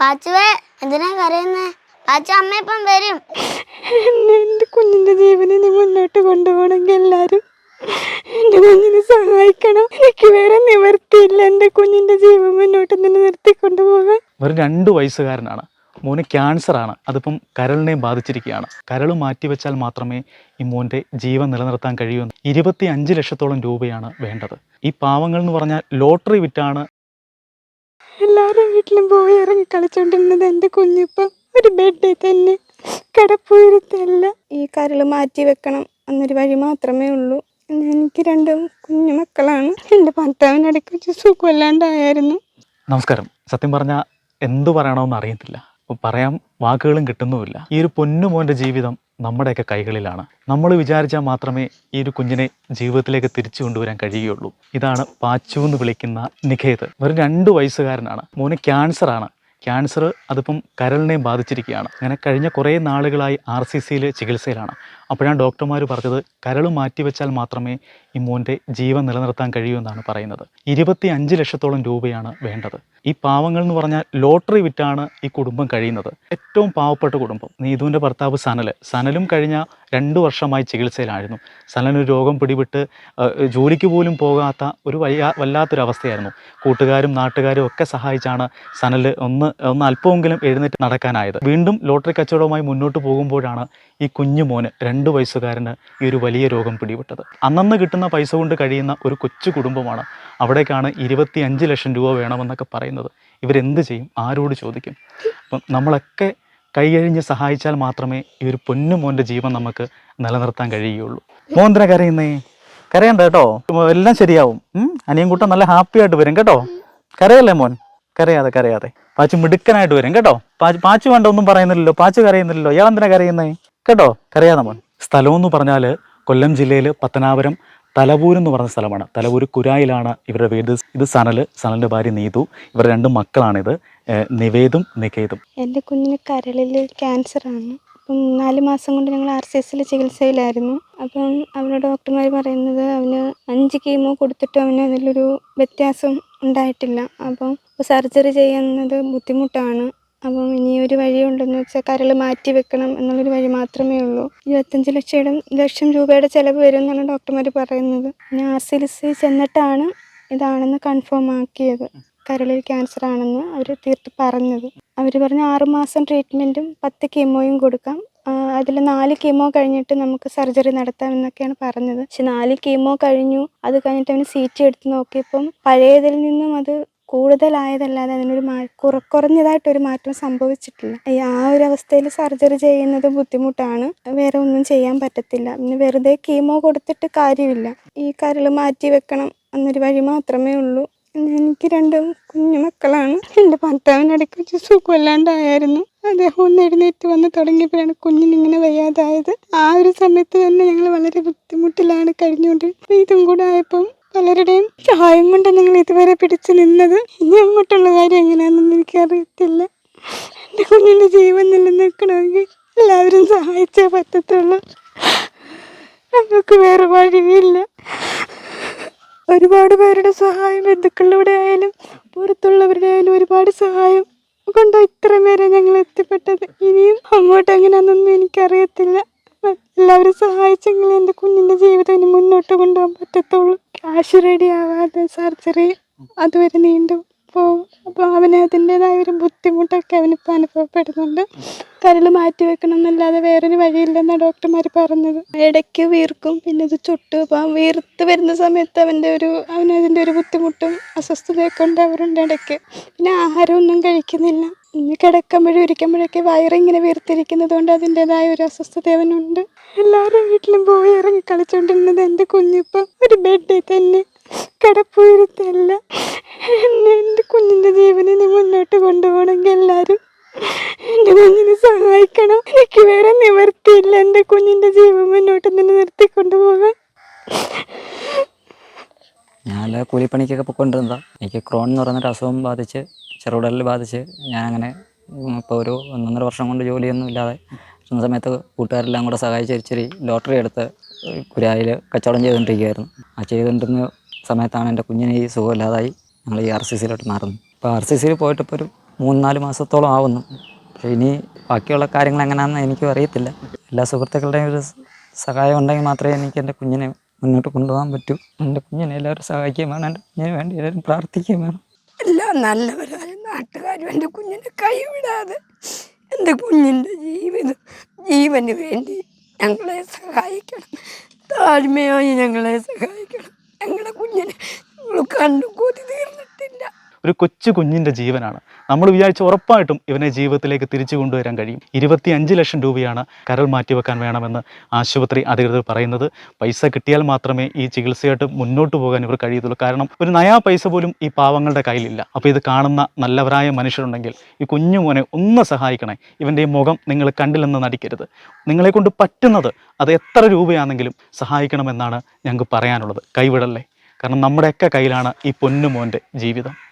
പാച്ചുവേ എന്തിനാ കരയുന്നേ? പാച്ചു അമ്മ ഇപ്പം വരും. എന്റെ എന്റെ കുഞ്ഞിന്റെ ജീവനെ നീ മുന്നോട്ട് കൊണ്ടുപോകണമെങ്കിൽ എല്ലാവരും എന്റെ കുഞ്ഞിനെ സഹായിക്കണം. എനിക്ക് വേറെ നിവർത്തിയില്ല എന്റെ കുഞ്ഞിന്റെ ജീവൻ മുന്നോട്ട് തന്നെ നിർത്തി കൊണ്ടുപോകാൻ. വെറും രണ്ട് വയസ്സുകാരനാണ്. മോന് ക്യാൻസർ ആണ്. അതിപ്പം കരളിനെയും ബാധിച്ചിരിക്കുകയാണ്. കരൾ മാറ്റിവെച്ചാൽ മാത്രമേ ഈ മോന്റെ ജീവൻ നിലനിർത്താൻ കഴിയൂ ഇരുപത്തി അഞ്ച് ലക്ഷത്തോളം രൂപയാണ് വേണ്ടത്. ഈ പാവങ്ങൾ എന്ന് പറഞ്ഞാൽ ലോട്ടറി വിറ്റാണ് എല്ലാവരും വീട്ടിലും പോയി ഇറങ്ങി കളിച്ചോണ്ടിരുന്നത് എന്റെ കുഞ്ഞിപ്പം ഒരു ബെഡിൽ തന്നെ. കിടപ്പുയരത്തല്ല ഈ കരൾ മാറ്റി വെക്കണം എന്നൊരു വഴി മാത്രമേ ഉള്ളൂ. എനിക്ക് രണ്ടും കുഞ്ഞു മക്കളാണ്. എന്റെ ഭർത്താവിനിടയ്ക്ക് വെച്ച് സുഖമില്ലാണ്ടായിരുന്നു നമസ്കാരം. സത്യം പറഞ്ഞാൽ എന്തു പറയണമെന്ന് അറിയത്തില്ല. പറയാൻ വാക്കുകളും കിട്ടുന്നുമില്ല. ഈ ഒരു പൊന്നു മോന്റെ ജീവിതം നമ്മുടെയൊക്കെ കൈകളിലാണ്. നമ്മൾ വിചാരിച്ചാൽ മാത്രമേ ഈ ഒരു കുഞ്ഞിനെ ജീവിതത്തിലേക്ക് തിരിച്ചു കൊണ്ടുവരാൻ കഴിയുകയുള്ളൂ. ഇതാണ് പാച്ചു എന്ന് വിളിക്കുന്ന നിഖേത്. വെറും രണ്ട് വയസ്സുകാരനാണ്. മോന് ക്യാൻസറാണ്. ക്യാൻസർ അതിപ്പം കരളിനെയും ബാധിച്ചിരിക്കുകയാണ്. അങ്ങനെ കഴിഞ്ഞ കുറേ നാളുകളായി ആർ സി സിയിൽ ചികിത്സയിലാണ്. അപ്പോഴാണ് ഡോക്ടർമാർ പറഞ്ഞത് കരൾ മാറ്റിവെച്ചാൽ മാത്രമേ ഈ മോന്റെ ജീവൻ നിലനിർത്താൻ കഴിയൂ എന്നാണ് പറയുന്നത്. ഇരുപത്തി അഞ്ച് ലക്ഷത്തോളം രൂപയാണ് വേണ്ടത്. ഈ പാവങ്ങൾ എന്ന് പറഞ്ഞാൽ ലോട്ടറി വിറ്റാണ് ഈ കുടുംബം കഴിയുന്നത്. ഏറ്റവും പാവപ്പെട്ട കുടുംബം. നീതുവിന്റെ ഭർത്താവ് സനൽ. സനലും കഴിഞ്ഞ രണ്ട് വർഷമായി ചികിത്സയിലായിരുന്നു. സനലിന് രോഗം പിടിപെട്ട് ജോലിക്ക് പോലും പോകാത്ത ഒരു വയ്യ വല്ലാത്തൊരവസ്ഥയായിരുന്നു. കൂട്ടുകാരും നാട്ടുകാരും ഒക്കെ സഹായിച്ചാണ് സനൽ ഒന്ന് ഒന്ന് അല്പമെങ്കിലും എഴുന്നേറ്റ് നടക്കാനായത്. വീണ്ടും ലോട്ടറി കച്ചവടവുമായി മുന്നോട്ട് പോകുമ്പോഴാണ് ഈ കുഞ്ഞു മോന് രണ്ട് വയസ്സുകാരന് ഈ ഒരു വലിയ രോഗം പിടിപെട്ടത്. അന്നന്ന് കിട്ടുന്ന പൈസ കൊണ്ട് കഴിയുന്ന ഒരു കൊച്ചു കുടുംബമാണ് അവിടേക്കാണ് ഇരുപത്തി അഞ്ച് ലക്ഷം രൂപ വേണമെന്നൊക്കെ പറയുന്നത്. ഇവരെന്ത് ചെയ്യും? ആരോട് ചോദിക്കും. അപ്പം നമ്മളൊക്കെ കൈകഴിഞ്ഞ് സഹായിച്ചാൽ മാത്രമേ ഈ ഒരു പൊന്നു മോന്റെ ജീവൻ നമുക്ക് നിലനിർത്താൻ കഴിയുകയുള്ളൂ. മോൻ എന്തിനാ കരയുന്നേ? കരയണ്ട കേട്ടോ. എല്ലാം ശരിയാവും. അനിയൻ കൂട്ടം നല്ല ഹാപ്പി ആയിട്ട് വരും കേട്ടോ. കരയല്ലേ മോൻ? കരയാതെ കരയാതെ. പാച്ചു മിടുക്കനായിട്ട് വരും കേട്ടോ. പാച്ചു പാച്ചു വേണ്ട ഒന്നും പറയുന്നില്ലല്ലോ. പാച്ചു കരയുന്നില്ലല്ലോ. ഇയാൾ എന്തിനാ കരയുന്നേ? കേട്ടോ. കരയാതെ മോൻ. സ്ഥലം എന്ന് പറഞ്ഞാൽ കൊല്ലം ജില്ലയിൽ പത്തനാപുരം തലവൂർ എന്ന് പറഞ്ഞ സ്ഥലമാണ്. തലവൂർ കുരായിലാണ് ഇവരുടെ വീട്. ഇത് സനൽ സനലിന്റെ ഭാര്യ നീതു ഇവരുടെ രണ്ട് മക്കളാണിത്. നിവേദും നികേതും. എന്റെ കുഞ്ഞിന് കരളിൽ ക്യാൻസറാണ് അപ്പം നാല് മാസം കൊണ്ട് ഞങ്ങൾ ആർ സി എസിൽ ചികിത്സയിലായിരുന്നു. അപ്പം അവരുടെ ഡോക്ടർമാർ പറയുന്നത് അവന് അഞ്ച് കീമോ കൊടുത്തിട്ട് അവന് അതിലൊരു വ്യത്യാസം ഉണ്ടായിട്ടില്ല. അപ്പം സർജറി ചെയ്യുന്നത് ബുദ്ധിമുട്ടാണ്. അപ്പം ഇനി ഒരു വഴിയുണ്ടെന്ന് വെച്ചാൽ കരൾ മാറ്റി വെക്കണം എന്നുള്ളൊരു വഴി മാത്രമേ ഉള്ളൂ. ഇരുപത്തഞ്ച് ലക്ഷം ലക്ഷം രൂപയുടെ ചിലവ് വരും എന്നാണ് ഡോക്ടർമാർ പറയുന്നത്. ഞാൻ ആർ സി എസിൽ ചെന്നിട്ടാണ് ഇതാണെന്ന് കൺഫേം ആക്കിയത്. കരളിൽ ക്യാൻസർ ആണെന്ന് അവർ തീർത്ത് പറഞ്ഞത്. അവർ പറഞ്ഞ ആറുമാസം ട്രീറ്റ്മെന്റും പത്ത് കീമോയും കൊടുക്കാം. അതിൽ നാല് കീമോ കഴിഞ്ഞിട്ട് നമുക്ക് സർജറി നടത്താം എന്നൊക്കെയാണ് പറഞ്ഞത്. പക്ഷെ നാല് കീമോ കഴിഞ്ഞു. അത് കഴിഞ്ഞിട്ട് അവന് സി ടി എടുത്ത് നോക്കിയപ്പം പഴയതിൽ നിന്നും അത് കൂടുതലായതല്ലാതെ അതിനൊരു മാ കുറ കുറഞ്ഞതായിട്ടൊരു മാറ്റം സംഭവിച്ചിട്ടില്ല. ആ ഒരു അവസ്ഥയിൽ സർജറി ചെയ്യുന്നത് ബുദ്ധിമുട്ടാണ്. വേറെ ഒന്നും ചെയ്യാൻ പറ്റത്തില്ല. പിന്നെ വെറുതെ കീമോ കൊടുത്തിട്ട് കാര്യമില്ല. ഈ കരൾ മാറ്റി വെക്കണം എന്നൊരു വഴി മാത്രമേ ഉള്ളൂ. എനിക്ക് രണ്ട് കുഞ്ഞു മക്കളാണ്. എന്റെ ഭർത്താവിനിടയ്ക്ക് വെച്ച് സുഖമില്ലാണ്ടായിരുന്നു അദ്ദേഹം ഒന്ന് എഴുന്നേറ്റ് വന്ന് തുടങ്ങിയപ്പോഴാണ് കുഞ്ഞിനിങ്ങനെ വയ്യാതായത്. ആ ഒരു സമയത്ത് തന്നെ ഞങ്ങൾ വളരെ ബുദ്ധിമുട്ടിലാണ് കഴിഞ്ഞുകൊണ്ട് ഇതും കൂടെ ആയപ്പം പലരുടെയും സഹായം കൊണ്ട് നിങ്ങൾ ഇതുവരെ പിടിച്ചു നിന്നത്? ഇനി അങ്ങോട്ടുള്ള കാര്യം എങ്ങനെയാണെന്ന് എനിക്കറിയത്തില്ല. എന്റെ കുഞ്ഞിന്റെ ജീവൻ നിലനിൽക്കണമെങ്കിൽ എല്ലാവരും സഹായിച്ചേ പറ്റത്തുള്ളൂ. നമുക്ക് വേറെ വഴിയില്ല. ഒരുപാട് പേരുടെ സഹായം ബന്ധുക്കളിലൂടെ ആയാലും പുറത്തുള്ളവരുടെ ആയാലും ഒരുപാട് സഹായം കൊണ്ട് ഇത്ര വരെ ഞങ്ങൾ എത്തിപ്പെട്ടത്. ഇനിയും അങ്ങോട്ട് എങ്ങനെയാണെന്നൊന്നും എനിക്കറിയത്തില്ല. എല്ലാവരും സഹായിച്ചെങ്കിലും എന്റെ കുഞ്ഞിന്റെ ജീവിതം ഇനി മുന്നോട്ട് കൊണ്ടുപോകാൻ പറ്റത്തുള്ളൂ. ക്യാഷ് റെഡി ആവാതെ സർജറി അതുവരെ നീണ്ടു പോകും അപ്പോൾ അവന് അതിന്റെതായ ഒരു ബുദ്ധിമുട്ടൊക്കെ അവനിപ്പോൾ അനുഭവപ്പെടുന്നുണ്ട്. കരൾ മാറ്റി വെക്കണം എന്നല്ലാതെ വേറൊരു വഴിയില്ലെന്നാണ് ഡോക്ടർമാർ പറഞ്ഞത്. ഇടയ്ക്ക് വീർക്കും പിന്നെ ഇത് ചുട്ടു. ആ വീർത്ത് വരുന്ന സമയത്ത് അവന്റെ ഒരു അവനതിന്റെ ഒരു ബുദ്ധിമുട്ടും അസ്വസ്ഥതയൊക്കെ ഉണ്ടാവാറുണ്ട് ഇടയ്ക്ക്. പിന്നെ ആഹാരമൊന്നും കഴിക്കുന്നില്ല. ഇനി കിടക്കുമ്പോഴും ഇരിക്കുമ്പോഴൊക്കെ വയറിങ്ങനെ വീർത്തിരിക്കുന്നത് കൊണ്ട് അതിന്റെതായ ഒരു അസ്വസ്ഥത അവനുണ്ട്. എല്ലാവരും വീട്ടിലും പോയി ഇറങ്ങി കളിച്ചുകൊണ്ടിരുന്നത് എന്റെ കുഞ്ഞിപ്പം ഒരു ബെഡിൽ തന്നെ കിടപ്പുയരത്തല്ല. എന്നെ എന്റെ കുഞ്ഞിന്റെ ജീവനെ മുന്നോട്ട് കൊണ്ടുപോകണമെങ്കിൽ എല്ലാവരും എന്റെ കുഞ്ഞിനെ സഹായിക്കണം. എനിക്ക് വേറെ നിവർത്തിയില്ല എന്റെ കുഞ്ഞിന്റെ ജീവൻ മുന്നോട്ട് തന്നെ നിർത്തിക്കൊണ്ടുപോകാൻ ഞാൻ കൂലിപ്പണിക്കൊക്കെ പോയിക്കൊണ്ടിരുന്നതാണ് എനിക്ക് ക്രോൺ എന്ന് പറയുന്നൊരു അസുഖം ബാധിച്ച് ചെറുകുടലിൽ ബാധിച്ച് അങ്ങനെ ഇപ്പോൾ ഒരു ഒന്നൊന്നര വർഷം കൊണ്ട് ജോലിയൊന്നും ഇല്ലാതെ ഇരുന്ന സമയത്ത് കൂട്ടുകാരെല്ലാം കൂടെ സഹായിച്ച് ഇച്ചിരി ലോട്ടറി എടുത്ത് കുരായിൽ കച്ചവടം ചെയ്തുകൊണ്ടിരിക്കുകയായിരുന്നു ആ ചെയ്തുകൊണ്ടിരുന്ന സമയത്താണ് എന്റെ കുഞ്ഞിനെ ഈ സുഖമില്ലാതായി ഞങ്ങൾ ഈ ആർ സി സിയിലോട്ട് മാറുന്നു അപ്പോൾ ആർ സി സിയിൽ പോയിട്ട് ഇപ്പോൾ ഒരു മൂന്ന് നാല് മാസത്തോളം ആവുന്നു. പക്ഷേ ഇനി ബാക്കിയുള്ള കാര്യങ്ങൾ എങ്ങനെയാണെന്ന് എനിക്കും അറിയത്തില്ല. എല്ലാ സുഹൃത്തുക്കളുടെയും ഒരു സഹായം ഉണ്ടെങ്കിൽ മാത്രമേ എനിക്ക് എന്റെ കുഞ്ഞിനെ മുന്നോട്ട് കൊണ്ടുപോകാൻ പറ്റൂ. എന്റെ കുഞ്ഞിനെ എല്ലാവരും സഹായിക്കുകയും വേണം. എന്റെ കുഞ്ഞിന് വേണ്ടി എല്ലാവരും പ്രാർത്ഥിക്കുകയും വേണം. എല്ലാം നല്ലവരായ നാട്ടുകാരും എന്റെ കുഞ്ഞിനെ കൈവിടാതെ എന്റെ കുഞ്ഞിന്റെ ജീവിതം ജീവന് വേണ്ടി ഞങ്ങളെ സഹായിക്കണം. താഴ്മയായി ഞങ്ങളെ സഹായിക്കണം. ഞങ്ങളുടെ കുഞ്ഞിനെ ഞങ്ങൾ കണ്ടു ഒരു കൊച്ചു കുഞ്ഞിന്റെ ജീവനാണ്. നമ്മൾ വിചാരിച്ച ഉറപ്പായിട്ടും ഇവനെ ജീവിതത്തിലേക്ക് തിരിച്ചു കൊണ്ടുവരാൻ കഴിയും. ഇരുപത്തി അഞ്ച് ലക്ഷം രൂപയാണ് കരൾ മാറ്റിവെക്കാൻ വേണമെന്ന് ആശുപത്രി അധികൃതർ പറയുന്നത്. പൈസ കിട്ടിയാൽ മാത്രമേ ഈ ചികിത്സയായിട്ട് മുന്നോട്ട് പോകാൻ ഇവർ കഴിയത്തുള്ളൂ. കാരണം ഒരു നയാ പൈസ പോലും ഈ പാവങ്ങളുടെ കയ്യിലില്ല. അപ്പോൾ ഇത് കാണുന്ന നല്ലവരായ മനുഷ്യരുണ്ടെങ്കിൽ ഈ കുഞ്ഞു മോനെ ഒന്ന് സഹായിക്കണേ. ഇവന്റെ ഈ മുഖം നിങ്ങൾ കണ്ടില്ലെന്ന് നടിക്കരുത്. നിങ്ങളെ കൊണ്ട് പറ്റുന്നത് അത് എത്ര രൂപയാണെങ്കിലും സഹായിക്കണമെന്നാണ് ഞങ്ങൾക്ക് പറയാനുള്ളത്. കൈവിടല്ലേ? കാരണം നമ്മുടെയൊക്കെ കയ്യിലാണ് ഈ പൊന്നുമോന്റെ ജീവിതം.